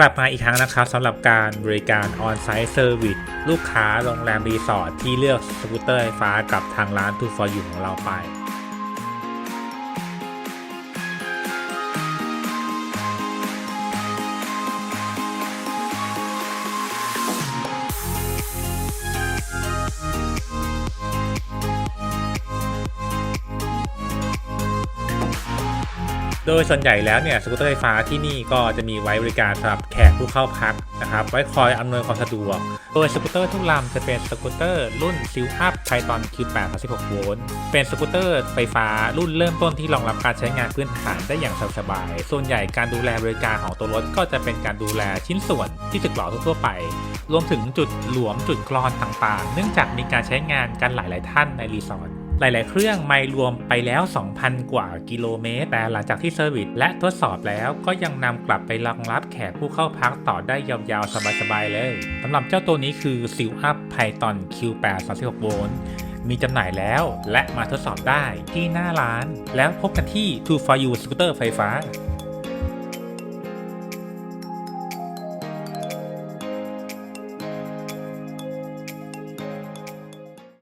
กลับมาอีกครั้งนะครับสำหรับการบริการ On-Site Service ลูกค้าโรงแรมรีสอร์ทที่เลือกสกูตเตอร์ไฟฟ้ากับทางร้าน t o for You ของเราไป โดยส่วนใหญ่แล้วเนี่ยสกูตเตอร์ไฟฟ้าที่นี่ก็จะมีไว้บริการสำหรับแขกผู้เข้าพักนะครับไว้คอยอำนวยความสะดวก โดยสกูตเตอร์ทุกลำจะเป็นสกูตเตอร์รุ่นซิลอัพไพตอน Q8 16โวลต์เป็นสกูตเตอร์ไฟฟ้ารุ่นเริ่มต้นที่รองรับการใช้งานพื้นฐานได้อย่างสบายส่วนใหญ่การดูแลบริการของตัวรถก็จะเป็นการดูแลชิ้นส่วนที่สึกหรอทั่วไป รวมถึงจุดหลวมจุดกรอนต่างๆ เนื่องจากมีการใช้งานกันหลาย ๆ ท่านในรีสอร์ท หลาย ๆ เครื่องไม่รวมไปแล้ว 2,000 กว่ากิโลเมตร แต่หลังจากที่เซอร์วิสและทดสอบแล้วก็ยังนำกลับไปรองรับแขกผู้เข้าพักต่อได้ยาว ๆ สบาย ๆ เลยสำหรับเจ้าตัวนี้คือ s i l Up Python Q8 36โวลต์มีจำหน่ายแล้วและมาทดสอบได้ที่หน้าร้าน แล้วพบกันที่ t o for You สกูตเตอร์ไฟฟ้า